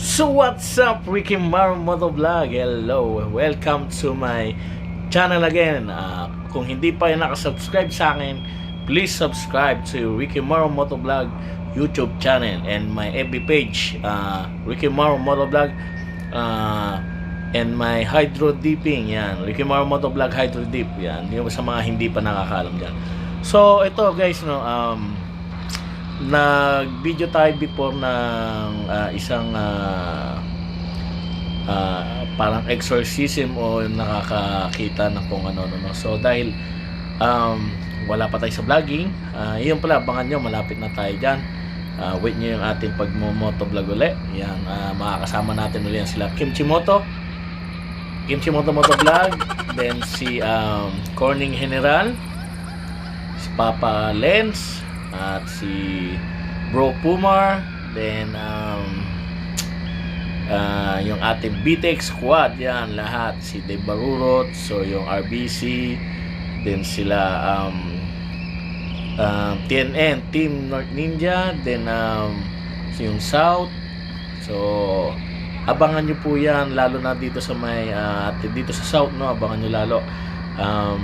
So what's up, Ricky Maro Motovlog? Hello, welcome to my channel again. Ah, kung hindi pa yung nakasubscribe sa akin, please subscribe to Ricky Maro Motovlog YouTube channel and my FB page, ah, Ricky Maro Motovlog ah, and my hydro dipping, yan. Ricky Maro Motovlog hydro dip, yan. Yung sa mga hindi pa nakakalam dyan. So, ito guys, no, um, nag-video tayo before ng ah, isang ah, ah, parang exorcism o nakakakita ng kung ano no. So dahil um, wala pa tayo sa vlogging, ah, yun pala abangan nyo malapit na tayo diyan. wait nyo yung ating pagmo-moto vlog uli. Yan, ah, makakasama natin yan sila Kimchi Moto. Kimchi Moto Moto Vlog. Then si um, Corning General. Si Papa Lens at si Bro Pumar then um, ah, yung ating BTEC squad yan lahat. Si Dave Barurot so yung RBC then sila um, um, TNN Team North Ninja then um, yung South. So abangan nyo po yan lalo na dito sa may ah, dito sa South no? Abangan nyo lalo. Um,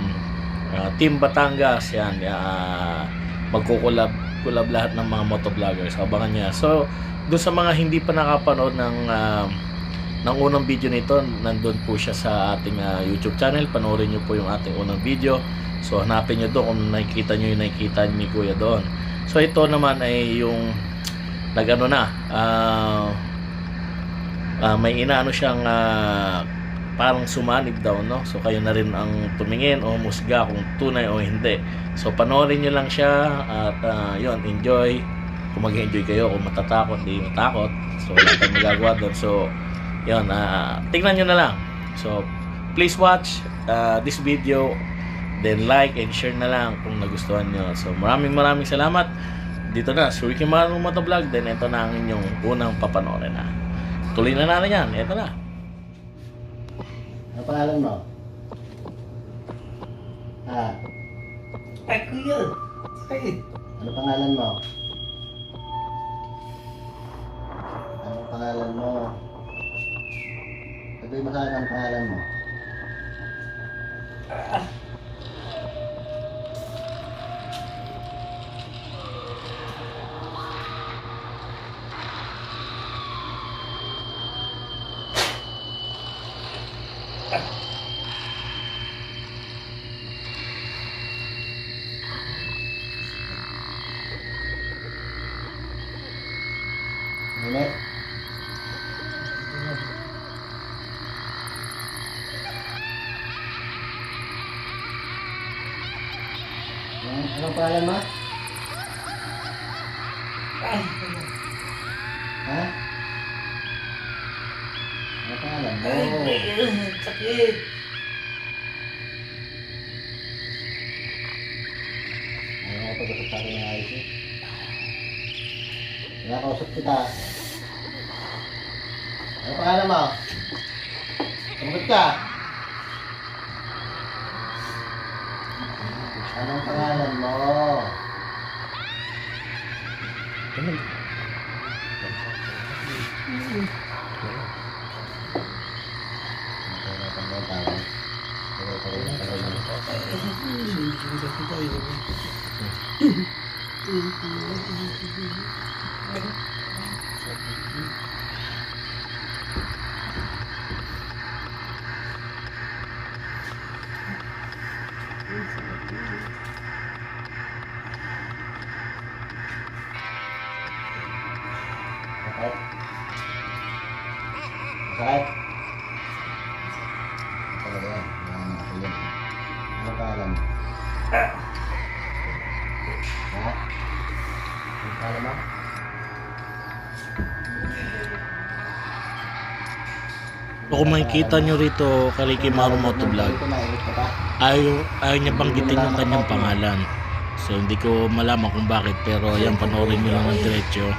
ah, Team Batangas yan ah, magkukulab kulab lahat ng mga motovloggers. Abangan niya. So doon sa mga hindi pa nakapanood ng ah, ng unang video nito nandun po siya sa ating ah, YouTube channel. Panoorin niyo po yung ating unang video. So hanapin niyo doon kung nakikita niyo yung nakikita ni Kuya doon. So ito naman ay yung nagano na ah ah, may inaano siyang ah, parang sumanib daw no? So kayo na rin ang tumingin o musga kung tunay o hindi. So panoorin nyo lang siya at ah, yun enjoy. Kung mag-enjoy kayo kung matatakot hindi matakot. So wala tayong magagawa doon. So yun ah, tingnan nyo na lang. So please watch ah, this video. Then like and share na lang kung nagustuhan nyo. So maraming maraming salamat. Dito na so Ricky Marunong Motovlog. Then ito na ang inyong unang papanoorin na. Tuloy na natin yan. Ito na Ano pangalan mo? Ha? Ay, kuya. Ay, Ano pangalan mo? Ano pangalan mo? Sabihin mo sa akin ang pangalan mo. Minit? Ano, anong pangalan mo? ay, Ha? Ano pangalan mo? sakit. Ayaw ko pag-usap sa akin ng ayos eh. Nakakausap kita. Ano pangalan mo? Sumagot ka. Anong pangalan mo? Sakit? Sakit? So, kung makikita nyo rito kay Ricky Maru Motovlog, ayaw, ayaw niya banggitin yung kanyang pangalan. So, hindi ko malaman kung bakit, pero yan, panoorin nyo lang ng diretso.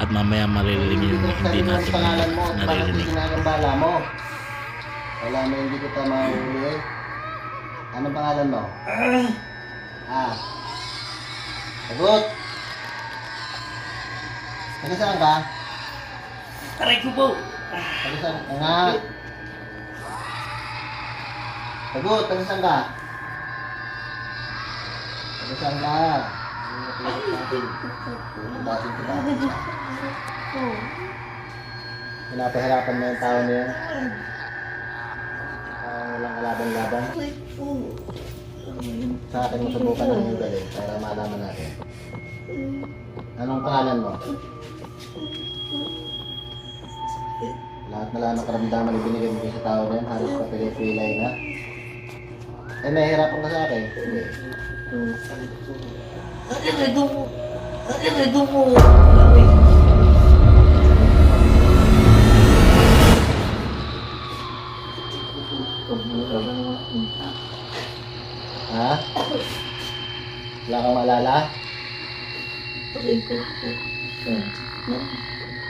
At mamaya maririnig nyo yung hindi natin naririnig. Wala mo hindi kita mahuli. Anong pangalan mo? Ah, Ah. Sagot! Taga saan ka? Aray ko po. Tagasan ka nga. Sagot, tagasan ka. Tagasan ka. Tasin kita. Pinapahirapan mo yung tao niya. Parang walang kalaban-laban. Sa akin mo subukan ng yung galing para malaman natin. Anong pangalan mo? Lahat na lahat ng karamdaman na binigay mo sa tao na yan, halos kapilay-pilay na. Eh, nahihirapan ka sa akin. Hindi. Ko po. Aray ko po. Ha? Wala kang maalala? Aray ko po.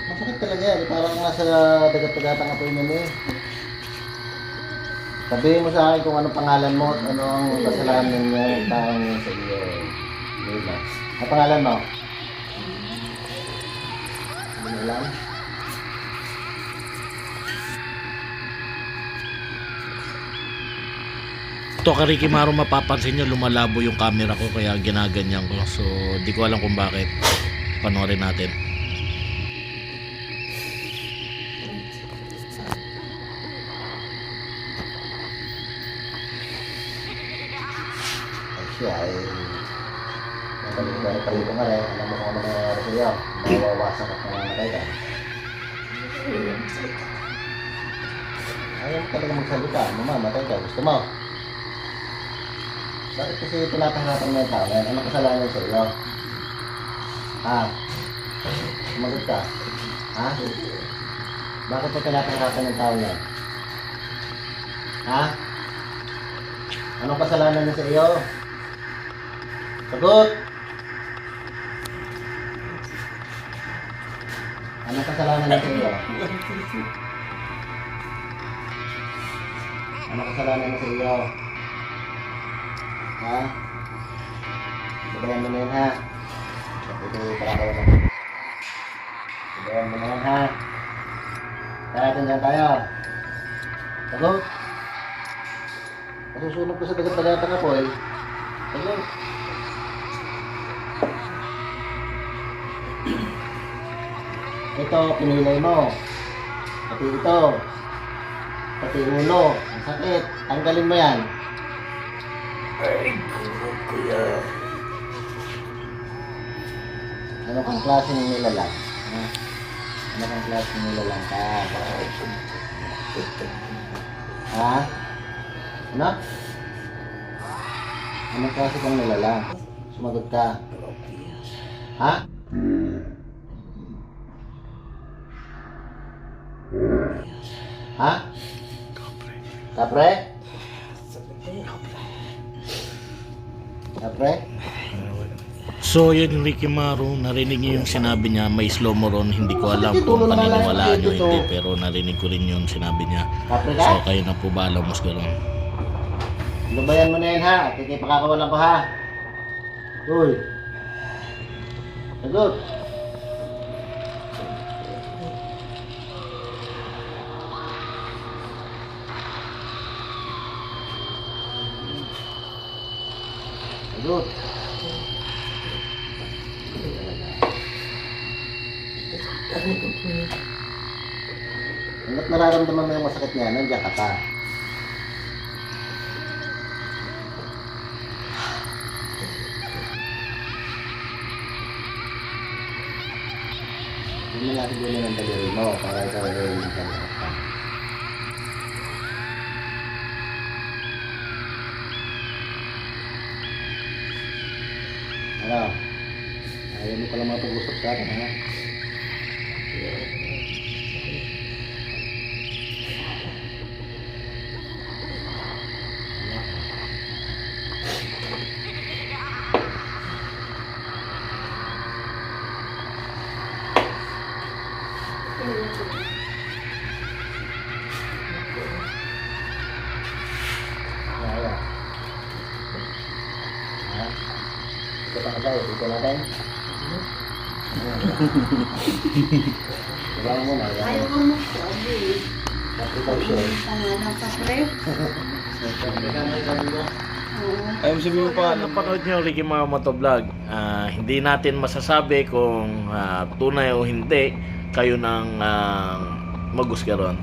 Masakit talaga yan. Parang nasa dagat-dagatang apoy mo eh. Sabihin mo sa akin kung anong pangalan mo at ano ang kasalanan niya ng taong yun sa iyo. Ang pangalan mo? Mo alam? Ito ka Ricky Maro mapapansin nyo lumalabo yung camera ko kaya ginaganyan ko. So di ko alam kung bakit. Panoorin natin. Siya ay... Napalito nga rin. Alam mo kung ano nangyayari sa iyo. Mawawasak at mamamatay ka. Ayaw mo talaga magsalita. Mamamatay ka. Gusto mo? Bakit kasi pinapahirapan mo yung tao yan? Ano kasalanan sa iyo? Ha? Sumagot ka. Ha? Bakit mo pinapahirapan yung tao yan? Ha? Anong kasalanan niya sa iyo? Sagot! Anong kasalanan niya sa iyo? Anong kasalanan niya sa iyo? Ha? Sabayan mo na yun ha? Ito yung parakaw mo. Sabayan mo na yan ha? Kaya dyan tayo. Sagot! Masusunog ko sa dagat-dagatan ako eh. Sagot! Ito, pinilay mo. Pati ito. Pati ulo. Ang sakit. Tanggalin mo yan. Ko kuya. Ano kang klase ng nilalang? Ha? Ano kang klase ng nilalang ka? Ha? Ano? Anong klase kang nilalang? Sumagot ka. Ha? Ha? Kapre? Kapre? So yun Ricky Maro, narinig niyo yung sinabi niya, may slow mo ron, hindi ko alam kung paniniwalaan nyo hindi, pero narinig ko rin yung sinabi niya. Kapre So ka? kayo na po bahala mas garon. Lubayan mo na yan ha. At hindi pakakawalan ko ha. Uy. Sagot. Po. Hanggat nararamdaman mo yung masakit niya, nandiyan ka pa. Hindi natin gawin ng daliri mo para ikaw ay hindi ka Ano? Ayaw mo pala mapag-usap sa akin, ha? Kaya. Kayo, dito natin. Diba mo na? Ayaw Yan. mo mo sabi. Pre. Teka na ikaw. Oo. Ayaw mo sabihin mo pa, Ano panood nyo Ricky Mama Moto Vlog, ah, hindi natin masasabi kung ah, tunay o hindi kayo nang uh, magusga ron.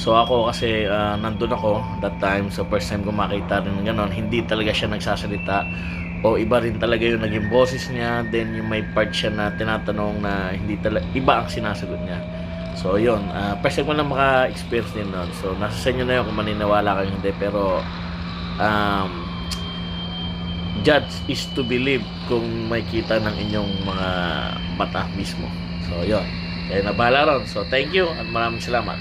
So ako kasi ah, nandun ako that time, so first time ko makita rin ng ganon, hindi talaga siya nagsasalita o iba rin talaga yung naging boses niya, then yung may part siya na tinatanong na hindi talaga, iba ang sinasagot niya. So yun, ah, first ko lang maka-experience din nun. So nasa sa inyo na yun kung maniniwala kayo hindi, pero um, judge is to believe kung may kita ng inyong mga mata mismo. So, yon. Kaya na bahala ron. So, thank you at maraming salamat.